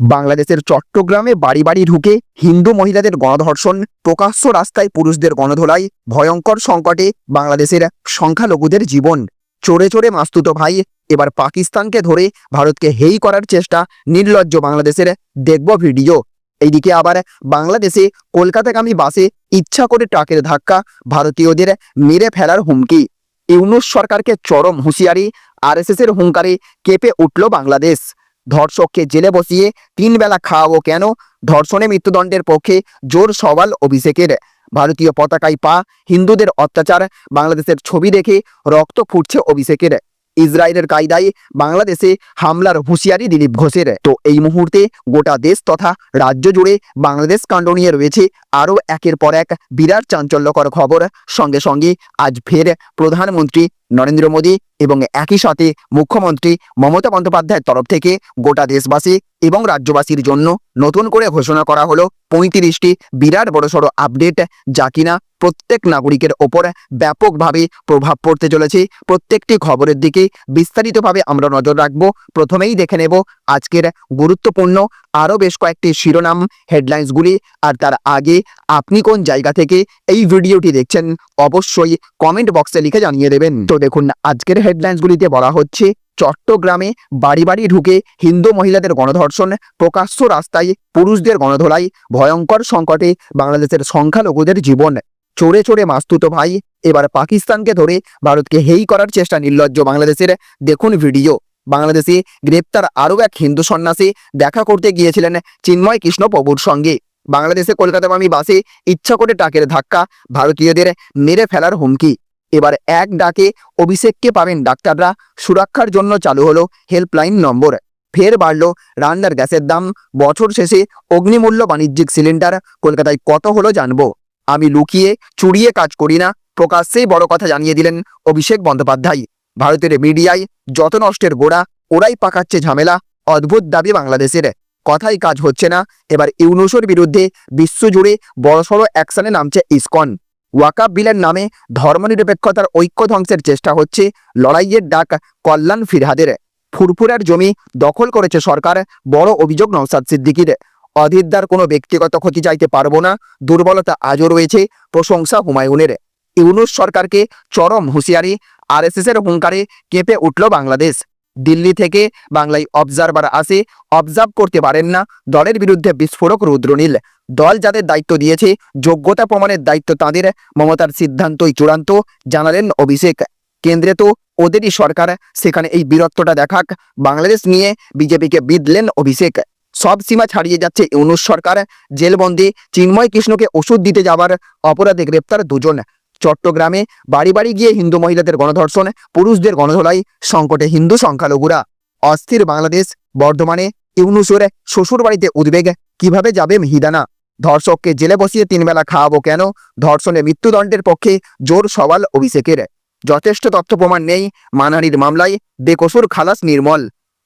বাংলাদেশের চট্টগ্রামে বাড়ি বাড়ি ঢুকে হিন্দু মহিলাদের গণধর্ষণ, প্রকাশ্য রাস্তায় পুরুষদের গণধোলাই, ভয়ঙ্কর সংকটে বাংলাদেশের সংখ্যালঘুদের জীবন। চোরে চোরে মাস্তুত ভাই, এবার পাকিস্তানকে ধরে ভারতকে হেই করার চেষ্টা নির্লজ্জ বাংলাদেশের। দেখব ভিডিও। এইদিকে আবার বাংলাদেশে কলকাতাগামী বাসে ইচ্ছা করে ট্রাকের ধাক্কা, ভারতীয়দের মেরে ফেলার হুমকি। ইউনুস সরকারকে চরম হুঁশিয়ারি আরএসএস এর হুঙ্কারে কেঁপে উঠল বাংলাদেশ। ধর্ষককে জেলে বসিয়ে তিন বেলা খাওয়াবো কেন? ধর্ষণে মৃত্যুদণ্ডের পক্ষে জোর সওয়াল অভিষেকের। ভারতীয় পতাকায় পা, হিন্দুদের অত্যাচার, বাংলাদেশের ছবি দেখে রক্ত ফুটছে অভিষেকের। ইসরায়েলের কায়দায় বাংলাদেশে হামলার হুঁশিয়ারি দিলীপ ঘোষের। তো এই মুহূর্তে গোটা দেশ তথা রাজ্য জুড়ে বাংলাদেশ কাণ্ড নিয়ে রয়েছে আরও একের পর এক বিরাট চাঞ্চল্যকর খবর। সঙ্গে সঙ্গে আজ ফের প্রধানমন্ত্রী নরেন্দ্র মোদী এবং একই সাথে মুখ্যমন্ত্রী মমতা বন্দ্যোপাধ্যায়ের তরফ থেকে গোটা দেশবাসী এবং রাজ্যবাসীর জন্য নতুন করে ঘোষণা করা হলো পঁয়ত্রিশটি বিরাট বড়সড় আপডেট যা কিনা প্রত্যেক নাগরিকের ওপর ব্যাপকভাবে প্রভাব পড়তে চলেছে। প্রত্যেকটি খবরের দিকে বিস্তারিতভাবে আমরা নজর রাখব। প্রথমেই দেখে নেব আজকের গুরুত্বপূর্ণ আরও বেশ কয়েকটি শিরোনাম হেডলাইন্সগুলি আর তার আগে আপনি কোন জায়গা থেকে এই ভিডিওটি দেখছেন অবশ্যই কমেন্ট বক্সে লিখে জানিয়ে দেবেন। তো দেখুন, আজকের হেডলাইন্সগুলিতে বলা হচ্ছে, চট্টগ্রামে বাড়ি বাড়ি ঢুকে হিন্দু মহিলাদের গণধর্ষণ, প্রকাশ্য রাস্তায় পুরুষদের গণধোলাই, ভয়ঙ্কর সংকটে বাংলাদেশের সংখ্যালঘুদের জীবন। চোরে চোরে মাস্তুত ভাই, এবার পাকিস্তানকে ধরে ভারতকে হেই করার চেষ্টা নির্লজ্জ বাংলাদেশের। দেখুন ভিডিও বাংলাদেশে গ্রেপ্তার আরও এক হিন্দু সন্ন্যাসী দেখা করতে গিয়েছিলেন চিন্ময় কৃষ্ণ প্রভুর সঙ্গে। বাংলাদেশে কলকাতাগামী বাসে ইচ্ছা করে টাকের ধাক্কা ভারতীয়দের মেরে ফেলার হুমকি। এবার এক ডাকে অভিষেককে পাবেন ডাক্তাররা। সুরক্ষার জন্য চালু হলো হেল্পলাইন নম্বর। ফের বাড়ল রান্নার গ্যাসের দাম। বছর শেষে অগ্নিমূল্য বাণিজ্যিক সিলিন্ডার। কলকাতায় কত হলো জানব। আমি লুকিয়ে, চুরিয়ে কাজ করি না। প্রকাশ্যেই বড় কথা জানিয়ে দিলেন অভিষেক বন্দ্যোপাধ্যায়। ভারতের মিডিয়ায় যত নষ্টের গোড়া, ওরাই পাকাচ্ছে ঝামেলা, অদ্ভুত দাবি বাংলাদেশের। কথাই কাজ হচ্ছে না, এবার ইউনুসের বিরুদ্ধে বিশ্বজুড়ে বড়সড় অ্যাকশনে নামছে ইসকন। ওয়াকাব বিলের নামে ধর্মনিরপেক্ষতার ঐক্য ধ্বংসের চেষ্টা হচ্ছে লড়াইয়ের ডাক কল্যাণ ফিরহাদের। ফুরফুরার জমি দখল করেছে সরকার, বড় অভিযোগ নওসাদ সিদ্দিকির। অধীরদার কোনো ব্যক্তিগত ক্ষতি চাইতে পারব না, দুর্বলতা আজও রয়েছে, প্রশংসা হুমায়ুনের। ইউনুস সরকারকে চরম হুঁশিয়ারি আরএসএস এর হুঙ্কারে কেঁপে উঠল বাংলাদেশ। দিল্লি থেকে বাংলায় অবজারভার আসে অবজার্ভ করতে পারেন না, দলের বিরুদ্ধে বিস্ফোরক রুদ্রনীল। দল যাদের দায়িত্ব দিয়েছে, যোগ্যতা প্রমাণের দায়িত্ব তাঁদের, মমতার সিদ্ধান্তই চূড়ান্ত, জানালেন অভিষেক। কেন্দ্রে তো ওদেরই সরকার, সেখানে এই বীরত্বটা দেখাক। বাংলাদেশ নিয়ে বিজেপিকে বিদলেন অভিষেক। সব সীমা ছাড়িয়ে যাচ্ছে ইউনুস সরকার। জেলবন্দি চিন্ময় কৃষ্ণকে ওষুধ দিতে যাওয়ার অপরাধে গ্রেপ্তার দুজন। চট্টগ্রামে বাড়ি বাড়ি গিয়ে হিন্দু মহিলাদের গণধর্ষণ, পুরুষদের গণধোলাই, সংকটে হিন্দু সংখ্যালঘুরা। অস্থির বাংলাদেশ, বর্ধমানে ইউনুসের শ্বশুর বাড়িতে উদ্বেগ, কীভাবে যাবে মিহিদানা? ধর্ষককে জেলে বসিয়ে তিনবেলা খাওয়াবো কেন? ধর্ষণে মৃত্যুদণ্ডের পক্ষে জোর সওয়াল অভিষেকের। যথেষ্ট তথ্য প্রমাণ নেই মানহানির মামলায় বেকসুর খালাস নির্মল।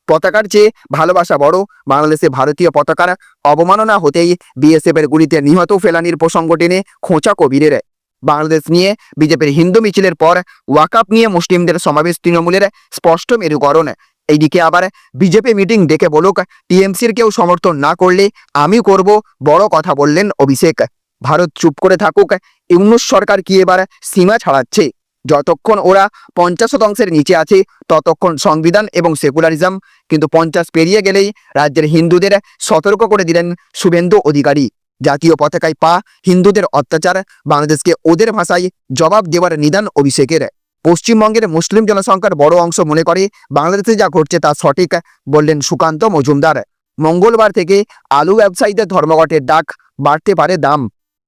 পতাকার চেয়ে ভালোবাসা বড় বাংলাদেশে ভারতীয় পতাকার অবমাননা হতেই বিএসএফের গুলিতে নিহত ফেলানির প্রসঙ্গ টেনে খোঁচা কবিরের। বাংলাদেশ নিয়ে বিজেপির হিন্দু মিছিলের পর ওয়াকাপ নিয়ে মুসলিমদের সমাবেশ তৃণমূলের স্পষ্ট মেরুকরণ। এইদিকে আবার বিজেপি মিটিং ডেকে বলুক, টিএমসির কেউ সমর্থন না করলে আমি করব, বড় কথা বললেন অভিষেক। ভারত চুপ করে থাকুক, ইউনুস সরকার কি এবার সীমা ছাড়াচ্ছে? যতক্ষণ ওরা পঞ্চাশ শতাংশের নিচে আছে, ততক্ষণ সংবিধান এবং সেকুলারিজম, কিন্তু পঞ্চাশ পেরিয়ে গেলেই রাজ্যের হিন্দুদের সতর্ক করে দিলেন শুভেন্দু অধিকারী। জাতীয় পতাকায় পা হিন্দুদের অত্যাচার, বাংলাদেশকে ওদের ভাষায় জবাব দেওয়ার নিদান অভিষেকের। পশ্চিমবঙ্গের মুসলিম জনসংখ্যার বড় অংশ মনে করে বাংলাদেশে যা ঘটছে তা সঠিক, বললেন সুকান্ত মজুমদার। মঙ্গলবার থেকে আলু ব্যবসায়ীদের ধর্মঘটের ডাক বাড়তে পারে দাম।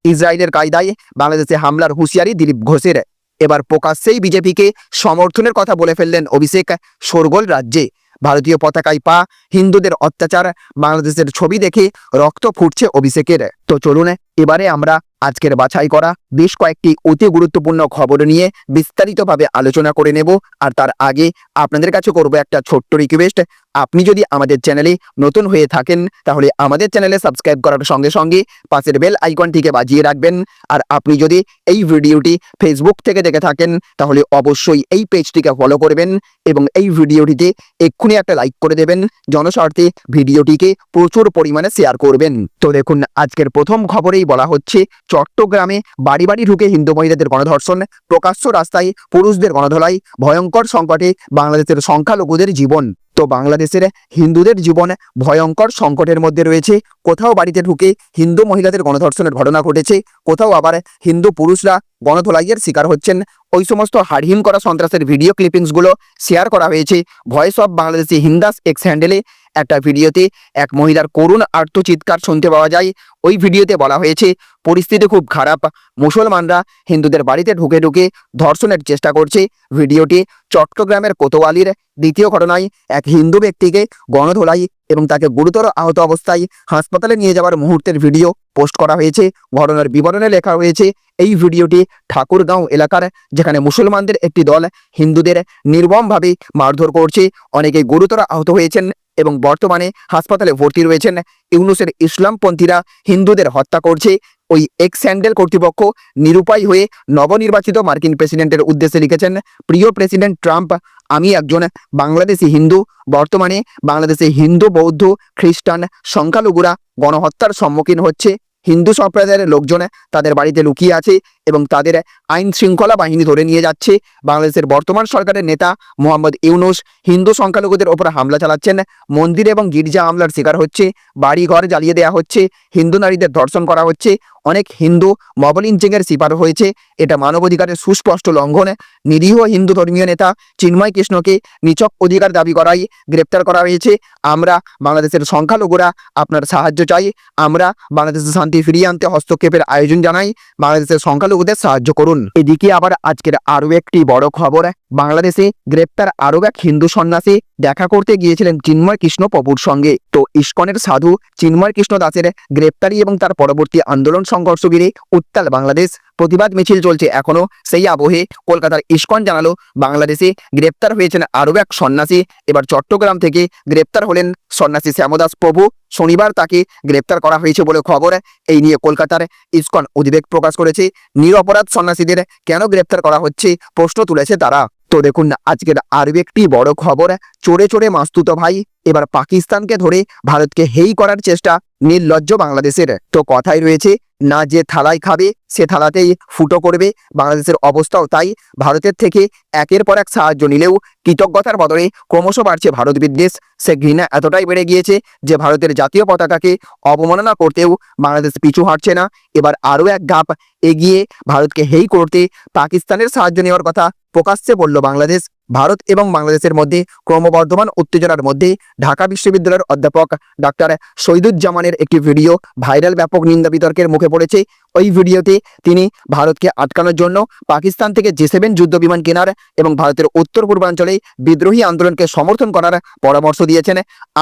ইসরায়েলের কায়দায় বাংলাদেশে হামলার হুঁশিয়ারি দিলীপ ঘোষের। এবার প্রকাশ্যেই বিজেপিকে সমর্থনের কথা বলে ফেললেন অভিষেক, শোরগোল রাজ্যে। ভারতীয় পতাকায় পা, হিন্দুদের অত্যাচার, বাংলাদেশের ছবি দেখে রক্ত ফুটছে অভিষেকের। তো চলুন এবারে আমরা আজকের বাছাই করা বেশ কয়েকটি অতি গুরুত্বপূর্ণ খবর নিয়ে বিস্তারিতভাবে আলোচনা করে নেব। আর তার আগে আপনাদের কাছে করব একটা ছোট্ট রিকোয়েস্ট আপনি যদি আমাদের চ্যানেলে নতুন হয়ে থাকেন, তাহলে আমাদের চ্যানেলে সাবস্ক্রাইব করার সঙ্গে সঙ্গে পাশের বেল আইকনটিকে বাজিয়ে রাখবেন। আর আপনি যদি এই ভিডিওটি ফেসবুক থেকে দেখে থাকেন, তাহলে অবশ্যই এই পেজটিকে ফলো করবেন এবং এই ভিডিওটিতে এক্ষুনি একটা লাইক করে দেবেন। জনস্বার্থে ভিডিওটিকে প্রচুর পরিমাণে শেয়ার করবেন। তো দেখুন, আজকের প্রথম খবরেই বলা হচ্ছে, চট্টগ্রামে বাড়ি বাড়ি ঢুকে হিন্দু মহিলাদের গণধর্ষণ, প্রকাশ্য রাস্তায় পুরুষদের গণধোলাই, ভয়ঙ্কর সংকটে বাংলাদেশের সংখ্যালঘুদের জীবন। তো বাংলাদেশের হিন্দুদের জীবনে ভয়ঙ্কর সংকটের মধ্যে রয়েছে। কোথাও বাড়িতে ঢুকে হিন্দু মহিলাদের গণধর্ষণের ঘটনা ঘটেছে। কোথাও আবার হিন্দু পুরুষরা গণধোলাইয়ের শিকার হচ্ছেন। ওই সমস্ত হাড়হিম করা সন্ত্রাসের ভিডিও ক্লিপিংসগুলো শেয়ার করা হয়েছে। Voice of Bangladeshi Hindus X হ্যান্ডেলে একটা ভিডিওতে এক মহিলার করুণ আর্তচিৎকার শুনতে পাওয়া যায়। ওই ভিডিওতে বলা হয়েছে, পরিস্থিতি খুব খারাপ। মুসলমানরা হিন্দুদের বাড়িতে ঢুকে ঢুকে ধর্ষণের চেষ্টা করছে। ভিডিওটি চট্টগ্রামের কোতোয়ালির দ্বিতীয় ঘটনায় এক হিন্দু ব্যক্তিকে গণধোলাই এবং তাকে গুরুতর আহত অবস্থায় হাসপাতালে নিয়ে যাওয়ার মুহূর্তের ভিডিও পোস্ট করা হয়েছে। ঘটনার বিবরণে লেখা হয়েছে, এই ভিডিওটি ঠাকুরগাঁও এলাকার, যেখানে মুসলমানদের একটি দল হিন্দুদের নির্মমভাবে মারধর করছে। অনেকে গুরুতর আহত হয়েছেন। এবং বর্তমানে হাসপাতালে ভর্তি রয়েছেন ইউনুসের ইসলামপন্থীরা। হিন্দুদের হত্যা করছে। ওই এক্স স্যান্ডেল কর্তৃপক্ষ নিরুপায় হয়ে নবনির্বাচিত মার্কিন প্রেসিডেন্টের উদ্দেশ্যে লিখেছেন, প্রিয় প্রেসিডেন্ট ট্রাম্প, আমি একজন বাংলাদেশি হিন্দু। বর্তমানে বাংলাদেশে হিন্দু, বৌদ্ধ, খ্রিস্টান সংখ্যালঘুরা গণহত্যার সম্মুখীন হচ্ছে। হিন্দু সম্প্রদায়ের লোকজন তাদের বাড়িতে লুকিয়ে আছে। এবং তাদের আইন শৃঙ্খলা বাহিনী ধরে নিয়ে যাচ্ছে। বাংলাদেশের বর্তমান সরকারের নেতা মোহাম্মদ ইউনুস হিন্দু সংখ্যালঘুদের ওপর হামলা চালাচ্ছেন। মন্দির এবং গির্জা হামলার শিকার হচ্ছে। বাড়ি ঘর জ্বালিয়ে দেওয়া হচ্ছে। হিন্দু নারীদের ধর্ষণ করা হচ্ছে। অনেক হিন্দু মব লিঞ্চিংয়ের শিকার হয়েছে। এটা মানবাধিকারের সুস্পষ্ট লঙ্ঘন। নিরীহ হিন্দু ধর্মীয় নেতা চিন্ময় কৃষ্ণকে নিচক অধিকার দাবি করাই গ্রেপ্তার করা হয়েছে। আমরা বাংলাদেশের সংখ্যালঘুরা আপনার সাহায্য চাই। আমরা বাংলাদেশের শান্তি ফিরিয়ে আনতে হস্তক্ষেপের আয়োজন জানাই। বাংলাদেশের সংখ্যালঘুদের সাহায্য করুন। এদিকে আবার আজকের আরও একটি বড় খবর। বাংলাদেশে গ্রেপ্তার আরও এক হিন্দু সন্ন্যাসী দেখা করতে গিয়েছিলেন চিন্ময় কৃষ্ণ প্রভুর সঙ্গে। তো ইস্কনের সাধু চিন্ময় কৃষ্ণ দাসের গ্রেপ্তারি এবং তার পরবর্তী আন্দোলন সংঘর্ষ ঘিরে উত্তাল বাংলাদেশ। প্রতিবাদ মিছিল চলছে। এখনও সেই আবহে কলকাতার ইস্কন জানালো, বাংলাদেশে গ্রেপ্তার হয়েছেন আরও এক সন্ন্যাসী। এবার চট্টগ্রাম থেকে গ্রেপ্তার হলেন সন্ন্যাসী শ্যামদাস প্রভু। শনিবার তাকে গ্রেপ্তার করা হয়েছে বলে খবর। এই নিয়ে কলকাতার ইস্কন উদ্বেগ প্রকাশ করেছে। নিরপরাধ সন্ন্যাসীদের কেন গ্রেপ্তার করা হচ্ছে প্রশ্ন তুলেছে তারা। তো দেখুন, আজকের আরও একটি বড় খবর। চোরে চোরে মাস্তুত ভাই। এবার পাকিস্তানকে ধরে ভারতকে হেই করার চেষ্টা নির্লজ্জ বাংলাদেশের। তো কথাই রয়েছে, না যে থালায় খাবে, সে থালাতেই ফুটো করবে। বাংলাদেশের অবস্থাও তাই। ভারতের থেকে একের পর এক সাহায্য নিলেও কৃতজ্ঞতার বদলে ক্রমশ বাড়ছে ভারত বিদ্বেষ। সে ঘৃণা এতটাই বেড়ে গিয়েছে যে ভারতের জাতীয় পতাকাকে অবমাননা করতেও বাংলাদেশ পিছু হাঁটছে না। এবার আরও এক ধাপ এগিয়ে ভারতকে হেই করতে পাকিস্তানের সাহায্য নেওয়ার কথা প্রকাশ্যে বলল বাংলাদেশ। ভারত এবং বাংলাদেশের মধ্যে ক্রমবর্ধমান উত্তেজনার মধ্যে ঢাকা বিশ্ববিদ্যালয়ের অধ্যাপক ডাক্তার সৈদুজ্জামানের একটি ভিডিও ভাইরাল ব্যাপক নিন্দা বিতর্কের মুখে পড়েছে। ওই ভিডিওতে তিনি ভারতকে আটকানোর জন্য পাকিস্তান থেকে জে সেভেন যুদ্ধ বিমান কেনার এবং ভারতের উত্তর পূর্বাঞ্চলে বিদ্রোহী আন্দোলনকে সমর্থন করার পরামর্শ দিয়েছেন।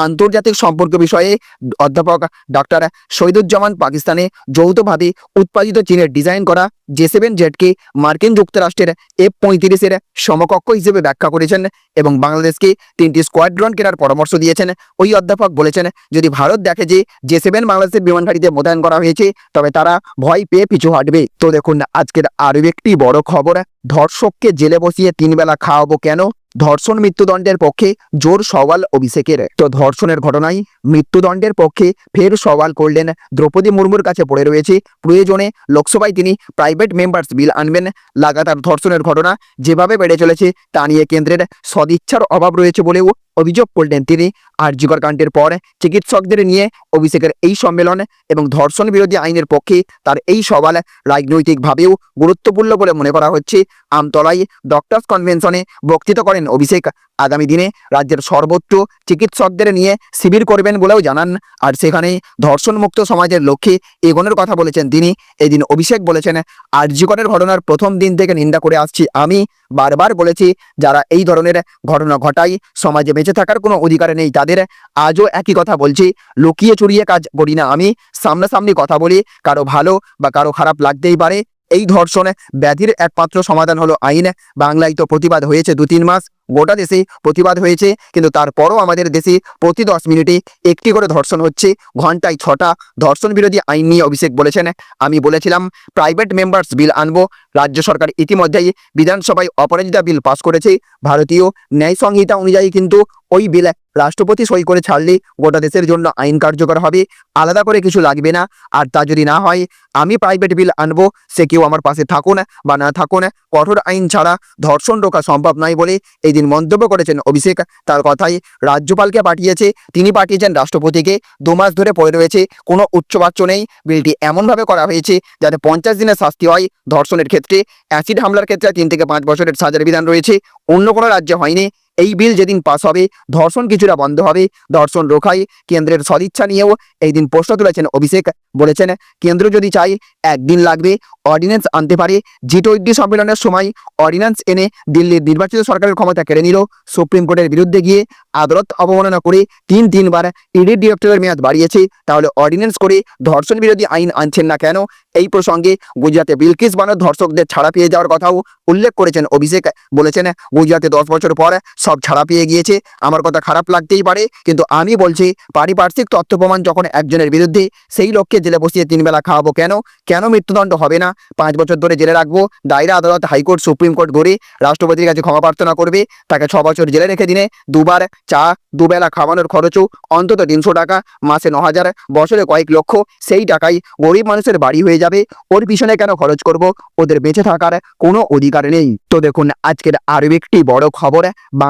আন্তর্জাতিক সম্পর্ক বিষয়ে অধ্যাপক ডাক্তার শহীদুজ্জামান পাকিস্তানে যৌথভাবে উৎপাদিত চীনের ডিজাইন করা জে সেভেন জেটকে মার্কিন যুক্তরাষ্ট্রের এফ পঁয়ত্রিশের সমকক্ষ হিসেবে ব্যাখ্যা করেছেন এবং বাংলাদেশকে তিনটি স্কোয়াড্রন কেনার পরামর্শ দিয়েছেন। ওই অধ্যাপক বলেছেন, যদি ভারত দেখে যে জে সেভেন বাংলাদেশের বিমানঘাটিতে মোতায়েন করা হয়েছে, তবে তারা ভয় পেয়ে পিছু হাঁটবে। তো দেখুন, আজকের আরও একটি বড় খবর, ধর্ষককে জেলে বসিয়ে তিনবেলা খাওয়াবো কেন? ধর্ষণ মৃত্যুদণ্ডের পক্ষে জোর সওয়াল অভিষেকের। তো ধর্ষণের ঘটনায় মৃত্যুদণ্ডের পক্ষে ফের সওয়াল করলেন দ্রৌপদী মুর্মুর কাছে পড়ে রয়েছে। প্রয়োজনে লোকসভায় তিনি প্রাইভেট মেম্বার্স বিল আনবেন। লাগাতার ধর্ষণের ঘটনা যেভাবে বেড়ে চলেছে, তা নিয়ে কেন্দ্রের সদিচ্ছার অভাব রয়েছে বলেও অভিযোগ করলেন তিনি। আর কাণ্ডের পর চিকিৎসকদের নিয়ে অভিষেকের এই সম্মেলন এবং ধর্ষণ বিরোধী আইনের পক্ষে তার এই সওয়াল রাজনৈতিকভাবেও গুরুত্বপূর্ণ বলে মনে করা হচ্ছে। আমতলায় ডক্টরস কনভেনশনে বক্তৃতা করেন অভিষেক আগামী দিনে রাজ্যের সর্বোচ্চ চিকিৎসকদের নিয়ে শিবির করবেন বলেও জানান। আর সেখানে ধর্ষণমুক্ত সমাজের লক্ষ্যে এগোনোর কথা বলেছেন তিনি। এদিন অভিষেক বলেছেন আরজিকরের ঘটনার প্রথম দিন থেকে নিন্দা করে আসছি আমি। বারবার বলেছি, যারা এই ধরনের ঘটনা ঘটায়, সমাজে বেঁচে থাকার কোনো অধিকার নেই তাদের। আজও একই কথা বলছি, লুকিয়ে চুরিয়ে কাজ করি না আমি। সামনাসামনি কথা বলি, কারও ভালো বা কারও খারাপ লাগতেই পারে। এই ধর্ষণে ব্যাধির একমাত্র সমাধান হলো আইন। বাংলায় তো প্রতিবাদ হয়েছে দু তিন মাস। গোটা দেশে প্রতিবাদ হয়েছে, কিন্তু তারপরও আমাদের দেশে প্রতি দশ মিনিটে একটি করে ধর্ষণ হচ্ছে। ঘন্টায় ছটা ধর্ষণ বিরোধী আইন নিয়ে অভিষেক বলেছেন। আমি বলেছিলাম প্রাইভেট মেম্বার্স বিল আনব। রাজ্য সরকার ইতিমধ্যেই বিধানসভায় অপরাজিতা বিল পাস করেছে। ভারতীয় ন্যায় সংহিতা অনুযায়ী কিন্তু ওই বিল রাষ্ট্রপতি সই করে ছাড়লে গোটা দেশের জন্য আইন কার্যকর হবে। আলাদা করে কিছু লাগবে না। আর তা যদি না হয়, আমি প্রাইভেট বিল আনব। সে কেউ আমার পাশে থাকুন বা না থাকুন। কঠোর আইন ছাড়া ধর্ষণ রোকা সম্ভব নয় বলে এই দিন মন্তব্য করেছেন অভিষেক। তার কথাই রাজ্যপালকে পাঠিয়েছে। তিনি পাঠিয়েছেন রাষ্ট্রপতিকে। দু মাস ধরে পড়ে রয়েছে। কোনো উচ্চবাচ্য নেই। বিলটি এমনভাবে করা হয়েছে যাতে পঞ্চাশ দিনের শাস্তি হয় ধর্ষণের ক্ষেত্রে। অ্যাসিড হামলার ক্ষেত্রে তিন থেকে পাঁচ বছরের সাজার বিধান রয়েছে। অন্য কোনো রাজ্যে হয়নি। এই বিল যেদিন পাস হবে, ধর্ষণ কিছুটা বন্ধ হবে। ধর্ষণ রোখায় কেন্দ্রের সদিচ্ছা নিয়েও এই দিন প্রশ্ন তুলেছেন অভিষেক বলেছেন, কেন্দ্র যদি চাই একদিন লাগবে, অর্ডিন্যান্স আনতে পারে। জি টোয়েন্টি সম্মেলনের সময় অর্ডিন্যান্স এনে দিল্লির নির্বাচিত সরকারের ক্ষমতা কেড়ে নিল। সুপ্রিম কোর্টের বিরুদ্ধে গিয়ে আদালত অবমাননা করে তিন তিনবার ইডি ডিরেক্টরের মেয়াদ বাড়িয়েছে। তাহলে অর্ডিন্যান্স করে ধর্ষণ বিরোধী আইন আনছেন না কেন? এই প্রসঙ্গে গুজরাটে বিলকিস বানর ধর্ষকদের ছাড়া পেয়ে যাওয়ার কথাও উল্লেখ করেছেন অভিষেক বলেছেন। গুজরাটে দশ বছর পর সব ছাড়া পেয়ে গিয়েছে। আমার কথা খারাপ লাগতেই পারে, কিন্তু আমি বলছি, পারিপার্শ্বিক তথ্য প্রমাণ যখন একজনের বিরুদ্ধে, সেই লোককে জেলে বসিয়ে তিনবেলা খাওয়াবো কেন? কেন মৃত্যুদণ্ড হবে না? পাঁচ বছর ধরে জেলে রাখব, দায়রা আদালত, হাইকোর্ট, সুপ্রিম কোর্ট ঘুরে রাষ্ট্রপতির কাছে ক্ষমা প্রার্থনা করবে, তাকে ছ বছর জেলে রেখে দিনে দুবার চা, দুবেলা খাওয়ানোর খরচও অন্তত তিনশো টাকা, মাসে ন হাজার, বছরে কয়েক লক্ষ, সেই টাকাই গরিব মানুষের বাড়ি হয়ে যাবে। ওর পিছনে কেন খরচ করব? ওদের বেঁচে থাকার কোনো অধিকার নেই। তো দেখুন, আজকের আরও একটি বড় খবর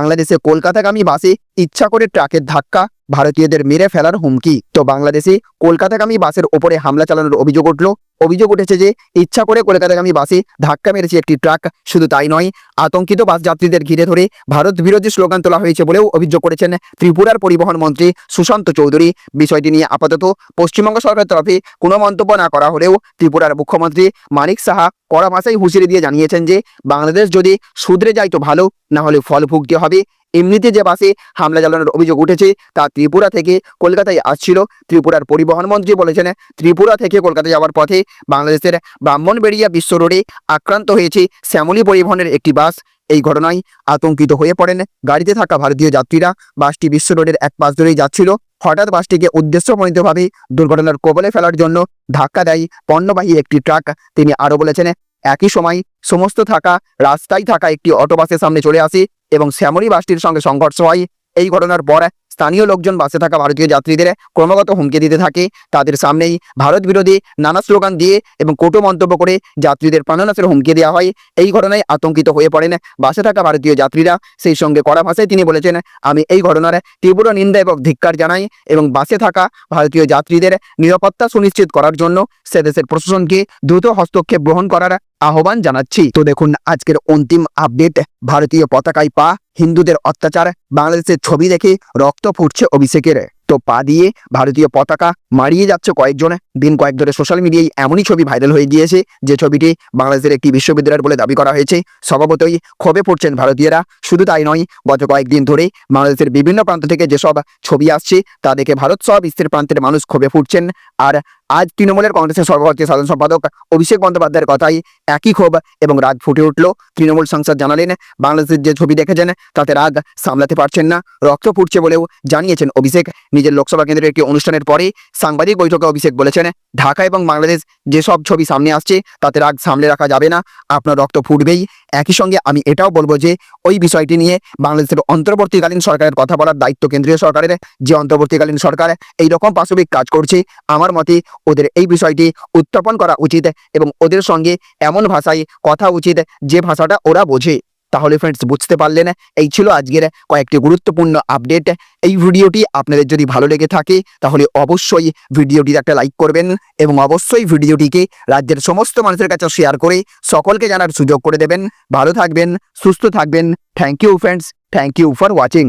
বাংলাদেশে কলকাতাগামী বাসে ইচ্ছা করে ট্রাকের ধাক্কা, ভারতীয়দের মেরে ফেলার হুমকি। তো বাংলাদেশে কলকাতাগামী বাসের ওপরে হামলা চালানোর অভিযোগ উঠল। অভিযোগ উঠেছে যে, ইচ্ছা করে কলকাতাগামী বাসে ধাক্কা মেরেছে একটি ট্রাক। শুধু তাই নয় আতঙ্কিত বাস যাত্রীদের ঘিরে ধরে ভারত বিরোধী স্লোগান তোলা হয়েছে বলেও অভিযোগ করেছেন ত্রিপুরার পরিবহন মন্ত্রী সুশান্ত চৌধুরী। বিষয়টি নিয়ে আপাতত পশ্চিমবঙ্গ সরকারের তরফে কোনো মন্তব্য না করা হলেও ত্রিপুরার মুখ্যমন্ত্রী মানিক সাহা কড়া ভাষায় হুঁশিয়ারি দিয়ে জানিয়েছেন যে, বাংলাদেশ যদি শুধরে যায় তো ভালো, না হলে ফল ভুগতে হবে। এমনিতে যে বাসে হামলা চালানোর অভিযোগ উঠেছে তা ত্রিপুরা থেকে কলকাতায় আসছিল। ত্রিপুরার পরিবহন মন্ত্রী বলেছেন, ত্রিপুরা থেকে কলকাতা যাওয়ার পথে বাংলাদেশের ব্রাহ্মণবেড়িয়া বিশ্ব রোডে আক্রান্ত হয়েছে শ্যামলী পরিবহনের একটি বাস। এই ঘটনায় আতঙ্কিত হয়ে পড়েন। গাড়িতে থাকা ভারতীয় যাত্রীরা বাসটি বিশ্ব রোডের এক পাশ ধরেই যাচ্ছিল। হঠাৎ বাসটিকে উদ্দেশ্যপ্রণিতভাবে দুর্ঘটনার কবলে ফেলার জন্য ধাক্কা দেয় পণ্যবাহী একটি ট্রাক। তিনি আরও বলেছেন, একই সময় সমস্ত থাকা, রাস্তায় থাকা একটি অটো বাসের সামনে চলে আসে এবং শ্যামলী বাসটির সঙ্গে সংঘর্ষ হয়। এই ঘটনার পর স্থানীয় লোকজন বাসে থাকা ভারতীয় যাত্রীদের ক্রমাগত হুমকি দিতে থাকে। তাদের সামনেই ভারত বিরোধী নানা স্লোগান দিয়ে এবং কটু মন্তব্য করে যাত্রীদের প্রাণনাশের হুমকি দেওয়া হয়। এই ঘটনায় আতঙ্কিত হয়ে পড়েন বাসে থাকা ভারতীয় যাত্রীরা। সেই সঙ্গে কড়া ভাষায় তিনি বলেছেন, আমি এই ঘটনার তীব্র নিন্দা এবং ধিক্কার জানাই এবং বাসে থাকা ভারতীয় যাত্রীদের নিরাপত্তা সুনিশ্চিত করার জন্য সে দেশের প্রশাসনকে দ্রুত হস্তক্ষেপ গ্রহণ করার আহ্বান জানাচ্ছি। তো দেখুন, আজকের অন্তিম আপডেট ভারতীয় পতাকায় পা, হিন্দুদের অত্যাচার, বাংলাদেশের ছবি দেখে রক্ত ফুটছে অভিষেকের। তো পা দিয়ে ভারতীয় পতাকা মারিয়ে যাচ্ছে কয়েকজন। দিন কয়েক ধরে সোশ্যাল মিডিয়ায় এমনই ছবি ভাইরাল হয়ে গিয়েছে, যে ছবিটি বাংলাদেশের একটি বিশ্ববিদ্যালয়ের বলে দাবি করা হয়েছে। স্বভাবতই ক্ষোভে পড়ছেন ভারতীয়রা। শুধু তাই নয়, গত কয়েকদিন ধরে বাংলাদেশের বিভিন্ন প্রান্ত থেকে যেসব ছবি আসছে, তা দেখে ভারত সহ বিশ্বের প্রান্তের মানুষ ক্ষোভে ফুটছেন। আর আজ তৃণমূলের কংগ্রেসের সর্বভারতীয় সাধারণ সম্পাদক অভিষেক বন্দ্যোপাধ্যায়ের কথাই একই ক্ষোভ এবং রাগ ফুটে উঠল। তৃণমূল সাংসদ জানালেন, বাংলাদেশের যে ছবি দেখেছেন, তাতে রাগ সামলাতে পারছেন না। রক্ত ফুটছে বলেও জানিয়েছেন অভিষেক। নিজের লোকসভা কেন্দ্রের একটি অনুষ্ঠানের পরে সাংবাদিক বৈঠকে অভিষেক বলেছেন, ঢাকা এবং বাংলাদেশ যেসব ছবি সামনে আসছে, তাতে রাগ সামলে রাখা যাবে না, আপনার রক্ত ফুটবেই। একই সঙ্গে আমি এটাও বলব যে, ওই বিষয়টি নিয়ে বাংলাদেশের অন্তর্বর্তীকালীন সরকারের কথা বলার দায়িত্ব কেন্দ্রীয় সরকারের। যে অন্তর্বর্তীকালীন সরকার এই রকম পাশবিক কাজ করছে, আমার মতে ওদের এই বিষয়টি উত্থাপন করা উচিত এবং ওদের সঙ্গে এমন ভাষায় কথা উচিত যে ভাষাটা ওরা বোঝে। তাহলে ফ্রেন্ডস বুঝতে পারলেন? এই ছিল আজকের কয়েকটি গুরুত্বপূর্ণ আপডেট এই ভিডিওটি আপনাদের যদি ভালো লেগে থাকে, তাহলে অবশ্যই ভিডিওটিতে একটা লাইক করবেন এবং অবশ্যই ভিডিওটিকে রাজ্যের সমস্ত মানুষের কাছে শেয়ার করে সকলকে জানার সুযোগ করে দেবেন। ভালো থাকবেন, সুস্থ থাকবেন। Thank you friends thank you for watching